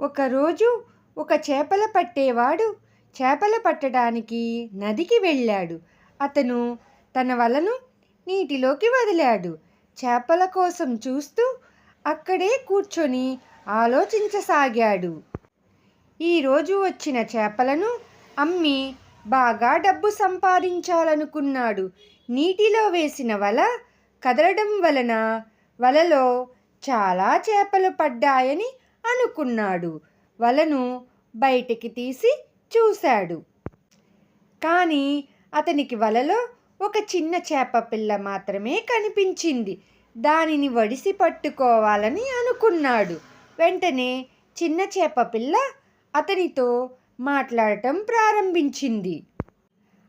ఒకరోజు ఒక చేపల పట్టేవాడు చేపలు పట్టడానికి నదికి వెళ్ళాడు. అతను తన వలను నీటిలోకి వదిలాడు. చేపల కోసం చూస్తూ అక్కడే కూర్చొని ఆలోచించసాగాడు. ఈరోజు వచ్చిన చేపలను అమ్మి బాగా డబ్బు సంపాదించాలనుకున్నాడు. నీటిలో వేసిన వల కదలడం వలన వలలో చాలా చేపలు పడ్డాయని అనుకున్నాడు. వలను బయటికి తీసి చూశాడు. కానీ అతనికి వలలో ఒక చిన్న చేప పిల్ల మాత్రమే కనిపించింది. దానిని వడిసి పట్టుకోవాలని అనుకున్నాడు. వెంటనే చిన్న చేప పిల్ల అతనితో మాట్లాడటం ప్రారంభించింది.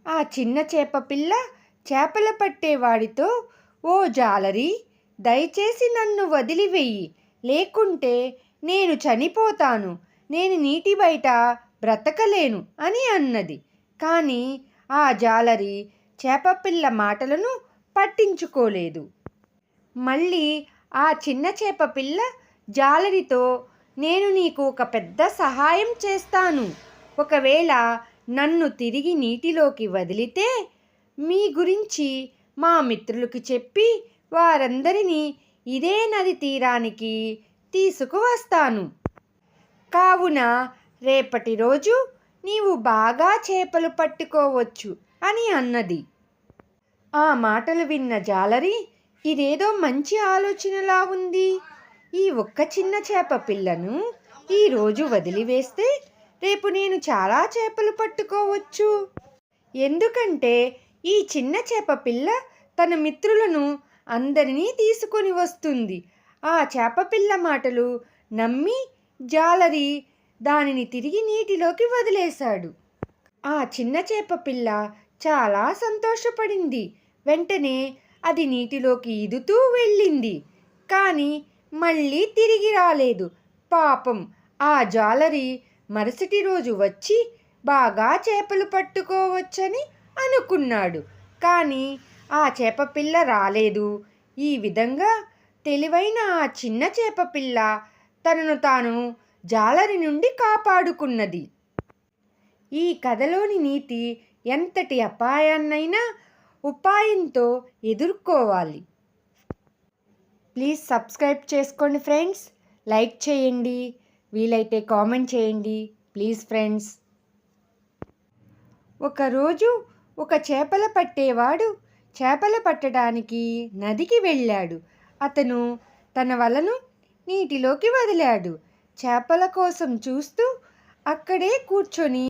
ఆ చిన్న చేప పిల్ల చేపల పట్టేవాడితో ఓ జాలరి దయచేసి నన్ను వదిలివెయ్యి లేకుంటే నేను చనిపోతాను. నేను నీటి బయట బ్రతకలేను అని అన్నది. కానీ ఆ జాలరి చేపపిల్ల మాటలను పట్టించుకోలేదు. మళ్ళీ ఆ చిన్న చేప పిల్ల జాలరితో నేను నీకు ఒక పెద్ద సహాయం చేస్తాను. ఒకవేళ నన్ను తిరిగి నీటిలోకి వదిలితే మీ గురించి మా మిత్రులకు చెప్పి వారందరినీ ఇదే నది తీరానికి తీసుకువస్తాను. కావున రేపటి రోజు నీవు బాగా చేపలు పట్టుకోవచ్చు అని అన్నది. ఆ మాటలు విన్న జాలరి ఇదేదో మంచి ఆలోచనలా ఉంది. ఈ ఒక్క చిన్న చేప పిల్లను ఈరోజు వదిలివేస్తే రేపు నేను చాలా చేపలు పట్టుకోవచ్చు. ఎందుకంటే ఈ చిన్న చేప పిల్ల తన మిత్రులను అందరినీ తీసుకొని వస్తుంది. ఆ చేపపిల్ల మాటలు నమ్మి జాలరి దానిని తిరిగి నీటిలోకి వదిలేశాడు. ఆ చిన్న చేప పిల్ల చాలా సంతోషపడింది. వెంటనే అది నీటిలోకి ఈదుతూ వెళ్ళింది. కానీ మళ్ళీ తిరిగి రాలేదు. పాపం ఆ జాలరి మరుసటి రోజు వచ్చి బాగా చేపలు పట్టుకోవచ్చని అనుకున్నాడు. కానీ ఆ చేపపిల్ల రాలేదు. ఈ విధంగా తెలివైన ఆ చిన్న చేప పిల్ల తనను తాను జాలరి నుండి కాపాడుకున్నది. ఈ కథలోని నీతి ఎంతటి అపాయాన్నైనా ఉపాయంతో ఎదుర్కోవాలి. ప్లీజ్ సబ్స్క్రైబ్ చేసుకోండి ఫ్రెండ్స్. లైక్ చేయండి. వీలైతే కామెంట్ చేయండి. Please friends. ఒకరోజు ఒక చేపల పట్టేవాడు చేపలు పట్టడానికి నదికి వెళ్ళాడు. అతను తన వలను నీటిలోకి వదిలాడు. చేపల కోసం చూస్తూ అక్కడే కూర్చొని